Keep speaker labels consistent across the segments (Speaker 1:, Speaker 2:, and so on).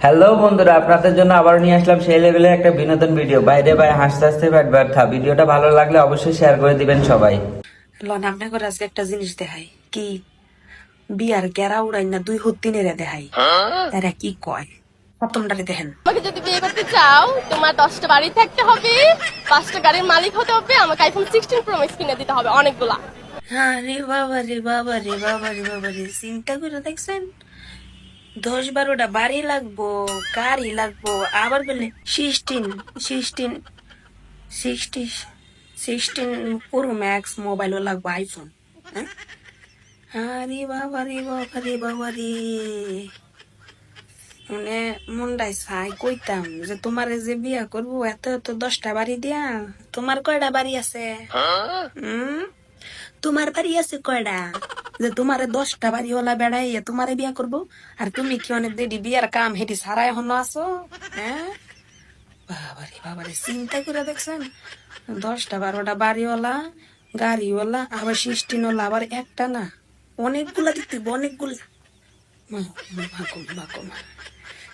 Speaker 1: Hello বন্ধুরা আপনাদের জন্য আবার নিয়ে আসলাম সেই লেভেলের একটা বিনোদন ভিডিও। বাইরে ভাই হাসতে হাসতে পেট ব্যর্থা ভিডিওটা ভালো লাগলে অবশ্যই শেয়ার করে দিবেন সবাই।
Speaker 2: লন আপনি করে আজকে একটা জিনিস দেখাই। কি? বিয়ার গেরা উড়াই না দুই হত্তিনেরে দেখাই। তারা কি কয়? প্রথমটারে দেখেন।
Speaker 3: আমাকে যদি বিয়ে করতে চাও তোমার দশটা বাড়ি থাকতে হবে পাঁচটা গাড়ির মালিক হতে হবে আমাকে আইফোন সিক্সটিন প্রো ম্যাক্স কিনে দিতে হবে অনেকগুলা।
Speaker 2: হ্যাঁ রে বাবা রে বাবা রে বাবা রে বাবা রে চিন্তা করে দেখছেন? দশ বারোটা বাড়ি লাগবো গাড়ি লাগবো আবার বলে সিক্সটিন সিক্সটিন সিক্সটি সিক্সটিন পুরো ম্যাক্স মোবাইলও লাগবো আইফোন হ্যাঁ? আরে বাবা রে বাবা রে বাবা রে। মানে মন্ডাই চাই কইতাম যে তোমার যে বিয়া করব এত এত দশটা বাড়ি দিয়া তোমার কয়টা বাড়ি আছে? হুম? তোমার বাড়ি আছে কয়টা? যে তোমারে দশটা বাড়ি ওলা বেড়াই তোমারে বিয়া করব? আর তুমি কি অনেক দেরি বিয়ার কাম? হেঁটে সারা এখনও আছো? হ্যাঁ? বাবারে বাবারে, চিন্তা করে দেখছেন? দশটা বারোটা বাড়িওয়ালা গাড়িওয়ালা আবার সিস্টিনওয়ালা আবার একটা না। অনেকগুলা দিতে অনেকগুলা।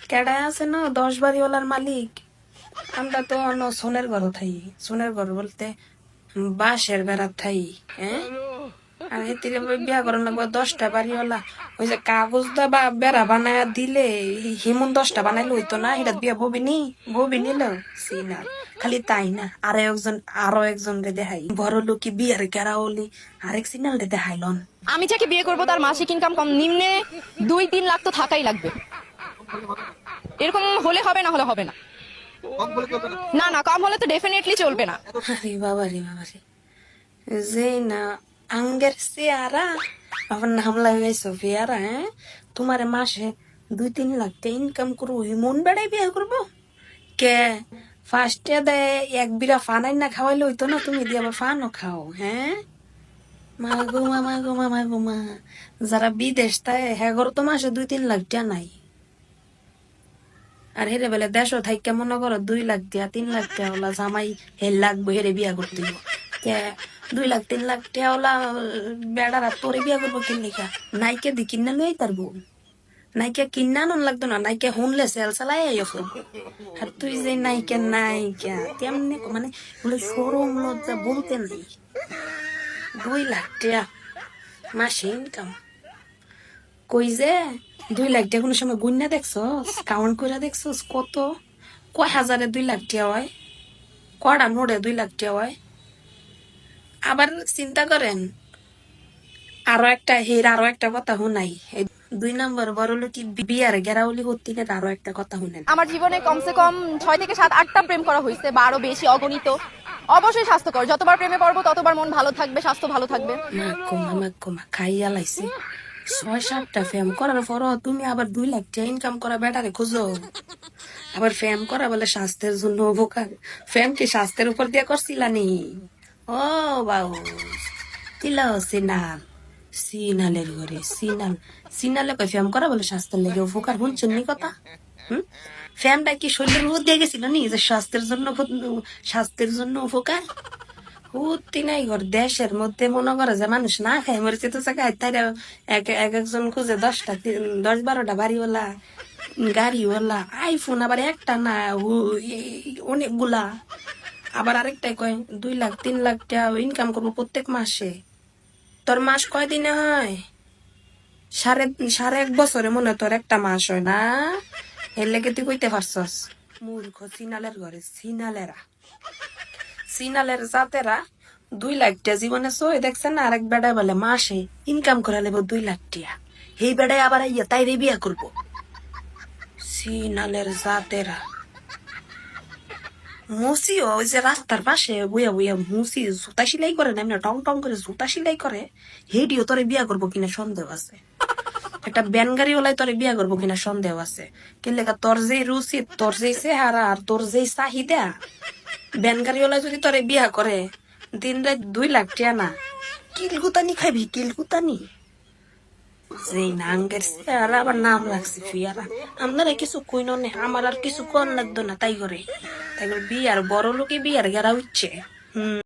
Speaker 2: কেডা আছে না দশ বাড়িওয়ালার মালিক? আমরা তো অন্য সোনের ঘর থাই। সোনের ঘর বলতে বাঁশের বেড়া থাই হ্যাঁ? আর এতে বিয়া করার লাগবে দশটা বাড়িওয়ালা ওই যে কাগজ দা বা বেড়া বানায় দিলে হিমন দশটা বানাইলে হইতো না এটা বিয়া ববিনি ববি নিল সিনা খালি তাই না আরও একজন আরও একজন রে দেখাই। বড় লোকি বিয়ার গেরা হলি আরেক সিনাল রে দেখাইলন।
Speaker 4: আমি যাকে বিয়ে করব তার মাসিক ইনকাম কম নিম্নে দুই তিন লাখ তো থাকাই লাগবে। এরকম হলে হবে না হলে হবে না। না না কম হলে তো ডেফিনেটলি চলবে না।
Speaker 2: আরে বাবা রে বাবা রে যে না আঙ্গের চেয়ারা আমার নাম লাগাইছো পেয়ারা হ্যাঁ তোমার মাসে দুই তিন লাখ ইনকাম করব। মন বেড়াই বিয়ে করব? কে? ফার্স্টে দেয় এক বিরা ফানাই না খাওয়াইলে হইতো না, তুমি দিয়ে আবার ফানও খাও হ্যাঁ? মা গো মা মা যারা বিদেশ তাই হ্যাঁ তো মাসে দুই তিন লাখ টাকা নাই। আর হেরে বেলে দেশও থাইকে মনে করো দুই লাখ দিয়া, তিন লাখ টাকা ওলা জামাই হের লাগবো, হেরে বিয়া করতে কে? দুই লাখ, তিন লাখ টাকা ওলা বেড়ারা তোরে বিয়া করব কিন লিখা? নাইকে দি কিনা লই তার বউ। নাইকে কিনা নন লাগতো না, নাইকে হুনলে সেল চালাই আইসো আর তুই যে নাইকে, নাইকা তেমনি মানে বলে সরম লজ্জা বলতে নাই। দুই লাখ টাকা মাসে ইনকাম কই যে, দুই লাখ টাকা কোনো সময় গুন্না দেখছস? কাউন্ট করে দেখছস? কত? কয় হাজারে দুই লাখ টাকা হয়? কটা নোটে দুই লাখ টাকা হয়? আবার চিন্তা করেন আরও একটা হের আরও একটা কথা শুনাই। দুই নম্বর বড় লোকি বিয়ার গেরাউলি হত্তি আরও একটা কথা শুনেন।
Speaker 4: আমার জীবনে কমসে কম ছয় থেকে সাত আটটা প্রেম করা হয়েছে বা আরও বেশি অগণিত। অবশ্যই স্বাস্থ্যকর। যতবার প্রেমে পড়ব ততবার মন ভালো থাকবে স্বাস্থ্য ভালো থাকবে।
Speaker 2: মা কমা মা কমা খাইয়া লাইছে। ছয় সাতটা ফ্যাম করার পরও তুমি আবার দুই লাখ টাকা ইনকাম করা বেটারে খুঁজো। আবার ফ্যাম করা বলে স্বাস্থ্যের জন্য উপকার ফ্যাম কি স্বাস্থ্যের উপর দিয়ে করছিলা ও বাবু দিলা সিনাল সিনালের ঘরে সিনাল সিনালে ফ্যাম করা বলে স্বাস্থ্যের লেগে উপকার শুনছেন নি কথা হুম ফ্যামটা কি শরীরের উপর দিয়ে গেছিল যে স্বাস্থ্যের জন্য স্বাস্থ্যের জন্য উপকার উত্তি নাই ঘর দেশের মধ্যে মনে করে যে মানুষ না খায় মরেছে তো জায়গায় তাই এক এক একজন খুঁজে দশটা দশ বারোটা বাড়িওয়ালা গাড়িওয়ালা আইফোন আবার একটা না অনেকগুলা আবার আরেকটাই কয়, দুই লাখ, তিন লাখ টাকা ইনকাম করব প্রত্যেক মাসে। তোর মাস কয় দিনে হয়? সাড়ে সাড়ে এক বছরে মনে তোর একটা মাস হয় না? এর লেগে তুই কইতে পারছস। মূর্খ সিনালের ঘরে সিনালেরা। সিনালের জাতেরা দুই লাখ টিয়া জীবনে সই দেখছেন না আরেক বেড়ায় বলে, মাসে ইনকাম করে নেব দুই লাখ টিয়া এই বেড়ায় আবার ইয়া তাই রে বিয়া করব। সিনালের জাতেরা মুসি ওই যে রাস্তার পাশে বইয়া বইয়া মুসি জুতা সিলাই করে না, এমনি টং টং করে জুতা সিলাই করে, হেডিও তোরে বিয়া করব কিনা সন্দেহ আছে। একটা ব্যান গাড়ি ওলাই তোরে বিয়া করব কিনা সন্দেহ আছে। কিন্তু তোর যে রুচি, তোর যে চেহারা আর তোর যে চাহিদা, ব্যান গাড়িওয়ালা যদি তোরে বিয়া করে, দিন রাত দুই লাখ টিয়া না। কিলকুতানি খাবি, কিলকুতানি। নাঙ্গের চেহারা আবার নাম লাগছে ফিয়ারা কিছু কইন নে আমার আর কিছু কর লাগতো না তাই করে তাই করে বিয়ার বড় লোকে বিয়ার গেরা উঠছে হম